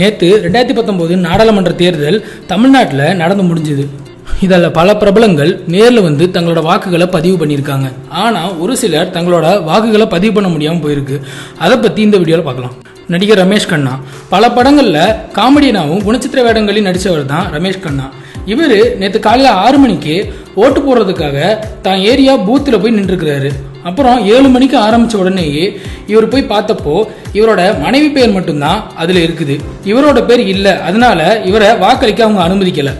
நேற்று ரெண்டாயிரத்தி பத்தொம்போது நாடாளுமன்ற தேர்தல் தமிழ்நாட்டில் நடந்து முடிஞ்சுது. இதில் பல பிரபலங்கள் நேரில் வந்து தங்களோட வாக்குகளை பதிவு பண்ணியிருக்காங்க. ஆனால் ஒரு சிலர் தங்களோட வாக்குகளை பதிவு பண்ண முடியாமல் போயிருக்கு. அதை பற்றி இந்த வீடியோவில் பார்க்கலாம் நடிகர் ரமேஷ் கண்ணா. பல படங்களில் காமெடியனாகவும் குணச்சித்திர வேடங்களில் நடித்தவர் தான் ரமேஷ் கண்ணா. இவர் நேற்று காலையில் ஆறு மணிக்கு ஓட்டு போடுறதுக்காக தான் ஏரியா பூத்தில் போய் நின்றுருக்கிறாரு. அப்புறம் ஏழு மணிக்கு ஆரம்பிச்ச உடனேயே இவர் போய் பார்த்தப்போ இவரோட மனைவி பெயர் மட்டும்தான் அதில் இருக்குது. இவரோட பேர் இல்லை. அதனால இவரை வாக்களிக்க அவங்க அனுமதிக்கலை.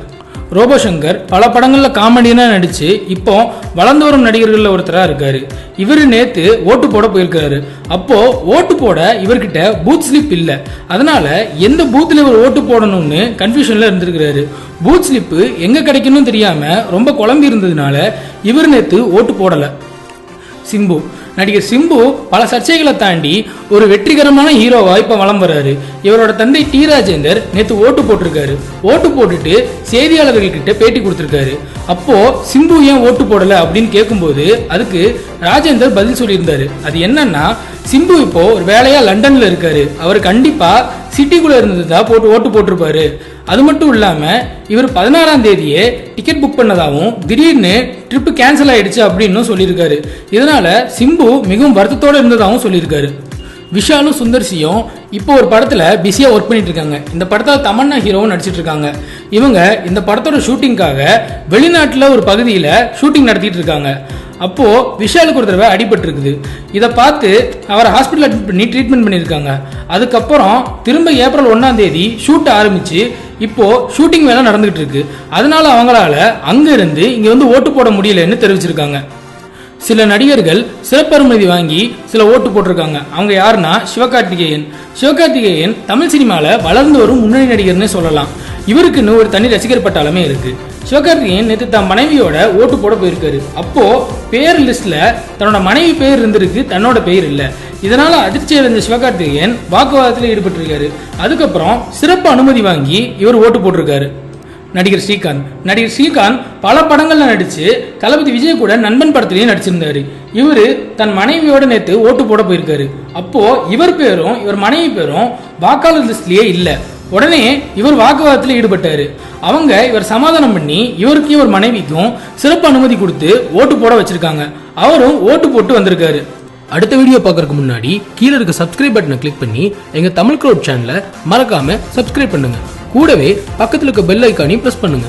ரோபோ சங்கர் பல படங்களில் காமெடியனா நடிச்சு இப்போ வளர்ந்து வரும் நடிகர்களில் ஒருத்தராக இருக்கார். இவர் நேற்று ஓட்டு போட போயிருக்காரு. அப்போது ஓட்டு போட இவர்கிட்ட பூத் ஸ்லிப் இல்லை. அதனால எந்த பூத்தில் இவர் ஓட்டு போடணும்னு கன்ஃபியூஷனில் இருந்திருக்கிறாரு. பூத் ஸ்லிப்பு எங்கே கிடைக்கணும்னு தெரியாமல் ரொம்ப குழம்பி இருந்ததுனால இவர் நேற்று ஓட்டு போடலை. சிம்பு. நடிகர் சிம்பு பல சர்ச்சைகளை தாண்டி ஒரு வெற்றிகரமான ஹீரோவா இப்ப வலம் வர்றாரு. இவரோட தந்தை டி ராஜேந்தர் நேத்து ஓட்டு போட்டிருக்காரு. ஓட்டு போட்டுட்டு செய்தியாளர்கள் கிட்ட பேட்டி கொடுத்திருக்காரு. அப்போ சிம்பு ஏன் ஓட்டு போடல அப்படின்னு கேட்கும்போது அதுக்கு ராஜேந்தர் பதில் சொல்லியிருந்தாரு. அது என்னன்னா சிம்பு இப்போ ஒரு வேலையா லண்டன்ல இருக்காரு. அவர் கண்டிப்பா சிட்டிக்குள்ளே இருந்ததா போட்டு ஓட்டு போட்டிருப்பாரு? அது மட்டும் இல்லாமல் இவர் பதினாறாம் தேதியே டிக்கெட் புக் பண்ணதாகவும் திடீர்னு ட்ரிப்பு கேன்சல் ஆயிடுச்சு அப்படின்னு சொல்லியிருக்காரு. இதனால சிம்பு மிகவும் வருத்தத்தோடு இருந்ததாகவும் சொல்லியிருக்காரு. விஷாலும் சுந்தர்சியும் இப்போ ஒரு படத்தில் பிஸியாக ஒர்க் பண்ணிட்டு இருக்காங்க இந்த படத்தில் தமன்னா ஹீரோவும் நடிச்சிட்டு இருக்காங்க இவங்க இந்த படத்தோட ஷூட்டிங்காக வெளிநாட்டில் ஒரு பகுதியில் ஷூட்டிங் நடத்திட்டு இருக்காங்க அப்போ விஷாலுக்கு ஒரு தடவை அடிபட்டு இருக்குது இதை பார்த்து அவரை ஹாஸ்பிட்டல் அட்மிட் பண்ணி ட்ரீட்மெண்ட் பண்ணியிருக்காங்க. அதுக்கப்புறம் திரும்ப ஏப்ரல் ஒன்னாம் தேதி ஷூட் ஆரம்பிச்சு இப்போ ஷூட்டிங் வேலை நடந்துகிட்டு இருக்கு. அதனால அவங்களால அங்க இருந்து இங்க வந்து ஓட்டு போட முடியலன்னு தெரிவிச்சிருக்காங்க. சில நடிகர்கள் சிறப்பருமதி வாங்கி சில ஓட்டு போட்டிருக்காங்க. அவங்க யாருன்னா சிவகார்த்திகேயன். சிவகார்த்திகேயன் தமிழ் சினிமால வளர்ந்து வரும் முன்னணி நடிகர்னு சொல்லலாம். இவருக்குன்னு ஒரு தனி ரசிகர் பட்டாலுமே இருக்கு. சிவகார்த்திகேயன் நேற்று தன் மனைவியோட ஓட்டு போட போயிருக்காரு. அப்போ பேர் லிஸ்ட்ல தன்னோட மனைவி பேர் இருந்திருக்கு தன்னோட பெயர் இல்லை. இதனால அதிர்ச்சி அடைந்த சிவகார்த்திகேயன் வாக்குவாதத்தில் ஈடுபட்டிருக்காரு. அதுக்கப்புறம் சிறப்பு அனுமதி வாங்கி இவர் ஓட்டு போட்டிருக்காரு. நடிகர் ஸ்ரீகாந்த். நடிகர் ஸ்ரீகாந்த் பல படங்கள்ல நடிச்சு தளபதி விஜய் கூட நண்பன் படத்திலையும் நடிச்சிருந்தாரு. இவரு தன் மனைவியோட நேத்து ஓட்டு போட போயிருக்காரு. அப்போ இவர் பேரும் இவர் மனைவி பேரும் வாக்காளர் லிஸ்ட்லயே இல்ல. உடனே இவர் வாக்குவாதத்தில் ஈடுபட்டாரு. அவங்க இவர் சமாதானம் பண்ணி இவருக்கும் இவர் மனைவிக்கும் சிறப்பு அனுமதி கொடுத்து ஓட்டு போட வச்சிருக்காங்க. அவரும் ஓட்டு போட்டு வந்திருக்காரு. அடுத்த வீடியோ பார்க்கறதுக்கு முன்னாடி கீழே இருக்க சப்ஸ்கிரைப் பட்டனை கிளிக் பண்ணி எங்க தமிழ் க்ரோட் சேனலை மறக்காம சப்ஸ்கிரைப் பண்ணுங்க. கூடவே பக்கத்துல இருக்க பெல் ஐக்கானையும் பிரஸ் பண்ணுங்க.